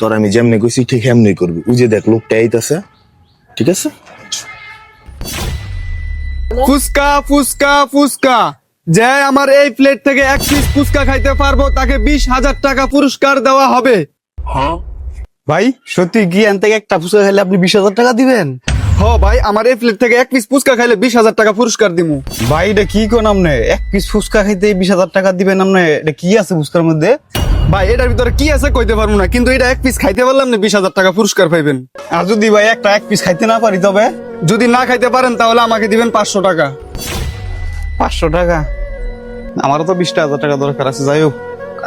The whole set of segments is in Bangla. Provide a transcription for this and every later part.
তোর আমি যেমনি কইছি ঠিক এমনি করবি। ওই যে দেখ লোকটা আইতাছে। ঠিক আছে? ফুসকা ফুসকা ফুসকা যে আমার এই প্লেট থেকে এক পিস ফুসকা খাইতে পারব তাকে বিশ হাজার টাকা পুরস্কার দেওয়া হবে। ভাই সত্যি কি এন থেকে একটা ফুচকা খাইলে আপনি বিশ হাজার টাকা দিবেন? হ ভাই আমার এই প্লেট থেকে এক পিস ফুসকা খাইলে বিশ হাজার টাকা পুরস্কার দিমু। ভাই এটা কি কোন আপনি এক পিস ফুচকা খাইতে বিশ হাজার টাকা দিবেন আপনি এটা কি আছে ফুচকার মধ্যে? ভাই এটার ভিতরে কি আছে কইতে পারব না কিন্তু এটা এক পিস খাইতে পারলাম না বিশ হাজার টাকা পুরস্কার পাইবেন। আর যদি ভাই একটা এক পিস খাইতে না পারি তবে? যদি না খাইতে পারেন তাহলে আমাকে দিবেন পাঁচশো টাকা। পাঁচশো টাকা? আমারও তো বিশটা হাজার টাকা দরকার আছে যাই হোক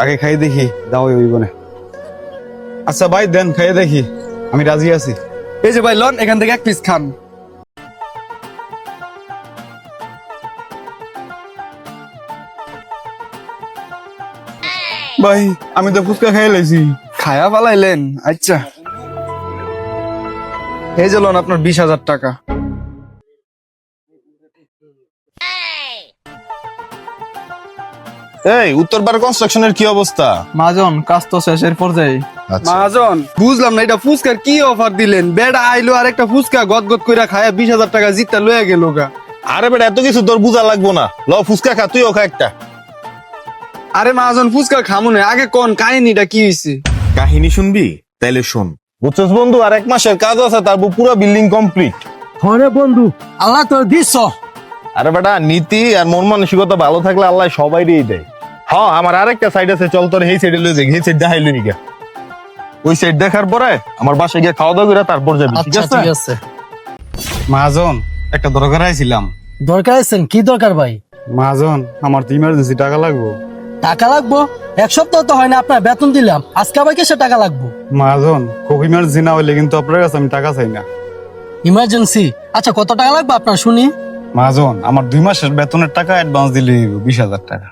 আগে খাই দেখি দাও ওই বনে আচ্ছা ভাই দেন খাইয়ে দেখি আমি রাজি আছি। এই যে ভাই লন এখান থেকে এক পিস খান। ভাই আমি তো ফুচকা খাই লাইছি। খায়া পালাইলেন আচ্ছা। এই যে লন আপনার বিশ হাজার টাকা। এই উত্তরপাড়া কনস্ট্রাকশনের কি অবস্থা? মাজন কাজ তো শেষের পর্যায়ে। আচ্ছা। মহাজন বুঝলাম না এটা ফুচকার কি অফার দিলেন? বেড়া আইলো আর একটা ফুচকা গদ গদ কইরা খায়া বিশ হাজার টাকা জিতটা লয়ে গেল গা। আরে বেটা এত কিছু তোর বুঝা লাগবো না। ল ফুচকা খা তুইও খা একটা। আরে মহাজন ফুচকা খামু না। আগে কোন কাহিনীটা কি হয়েছে কাহিনী শুনবি? তাইলে শোন। বুঝছস বন্ধু আর এক মাসের কাজ আছে তারপর পুরো বিল্ডিং কমপ্লিট হরে বন্ধু আল্লাহ তোর দিস। আরে বেটা নীতি আর মন মানসিকতা ভালো থাকলে আল্লাহ সবাই দিয়ে দেয়। হ্যাঁ আমার আরেকটা সাইড আছে চল তোর এই সাইডে লয়ে যাই এই সাইড দেখাইলো নিকা ওই সাইড দেখার পরে আমার বাসায় গিয়ে খাওয়া দাওয়া করে তারপর যাবি ঠিক আচ্ছা আছে? ঠিক আছে। মহাজন একটা দরকার আইছিলাম। দরকার আছেন কি দরকার ভাই? মহাজন আমার তো ইমার্জেন্সি টাকা লাগবো। টাকা লাগবো? এক সপ্তাহ তো হয় না আপনার বেতন দিলাম। আজকে আবার কিসে টাকা লাগবো? মহাজন খুব ইমার্জেন্সি না হইলে কিন্তু আপনার কাছে আমি টাকা চাই না। ইমার্জেন্সি? আচ্ছা কত টাকা লাগবে আপনার শুনি? মহাজন আমার দুই মাসের বেতনের টাকা অ্যাডভান্স দিলে বিশ হাজার টাকা।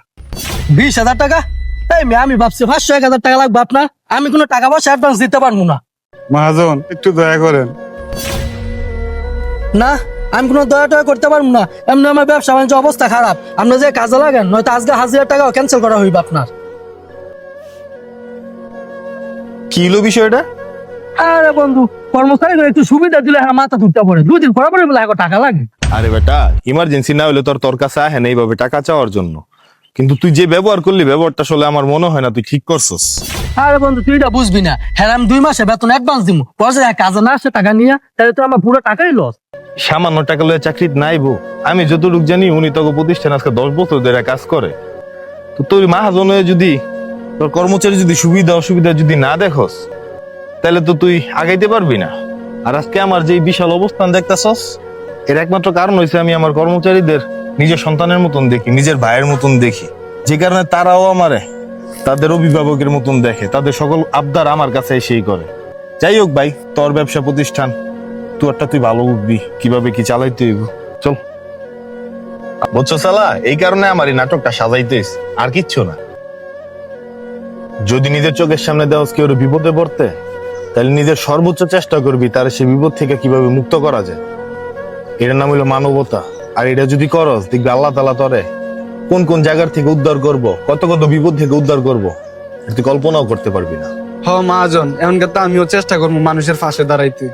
বিশ হাজার টাকা? এই মেয়ে, আমি ভাবছি পাঁচশো এক হাজার টাকা লাগবে আপনার। আমি কোনো টাকা পয়সা অ্যাডভান্স দিতে পারব না। মহাজন একটু দয়া করেন। না আমি কোনো দয়া টয়া করতে পারব না। এমনি আমার ব্যবসা বাণিজ্য অবস্থা খারাপ। আপনি যে কাজে লাগেন নয়তো আজকে হাজার টাকাও ক্যান্সেল করা হইবে আপনার। কি হলো বিষয়টা? আরে বন্ধু একটু সুবিধা দিলে হ্যাঁ মাথা পড়ে দুদিন পরে পরে বলে টাকা লাগে। আরে বেটা ইমার্জেন্সি না হলে তোর তোর কাছে আহে না এইভাবে টাকা চাওয়ার জন্য। কিন্তু তুই যে ব্যবহার করলি ব্যবহারটা আসলে আমার মনে হয় না তুই ঠিক করছস। আরে বন্ধু তুই এটা বুঝবি না। হ্যাঁ আমি দুই মাসে বেতন অ্যাডভান্স দিব পয়সা কাজে না আসে টাকা নিয়ে তাহলে তো আমার পুরো টাকাই লস সামান্য টাকা লয়ে নাই নাইবো আমি যতটুকু জানি উনি তোকে প্রতিষ্ঠান আজকে দশ বছর ধরে কাজ করে। তো তোর মাহাজন যদি, তোর কর্মচারী যদি সুবিধা অসুবিধা যদি না দেখস, তাহলে তো তুই আগাইতে পারবি না। আর আজকে আমার যে বিশাল অবস্থান দেখতেছস, এর একমাত্র কারণ হয়েছে আমি আমার কর্মচারীদের নিজের সন্তানের মতন দেখি, নিজের ভাইয়ের মতন দেখি। যে কারণে তারাও আমারে, তাদের অভিভাবকের মতন দেখে, তাদের সকল আবদার আমার কাছে এসেই করে। যাই হোক ভাই, তোর ব্যবসা প্রতিষ্ঠান তুয়ারটা তুই ভালো উঠবি কীভাবে কি চালাইতে হইব। চল। বুঝছ সালা এই কারণে আমার এই নাটকটা সাজাইতেস আর কিচ্ছু না। যদি নিজের চোখের সামনে দেওয়াস কেউ বিপদে পড়তে তাহলে নিজের সর্বোচ্চ চেষ্টা করবি তার সে বিপদ থেকে কীভাবে মুক্ত করা যায়। এটার নাম হইল মানবতা। আর এটা যদি করস দেখবি আল্লাহ তালা তরে কোন কোন জায়গার থেকে উদ্ধার করব কত কত বিপদ থেকে উদ্ধার করব তুই কল্পনাও করতে পারবি না। হ মহাজন এমনকার তো আমিও চেষ্টা করব মানুষের পাশে দাঁড়াইতে।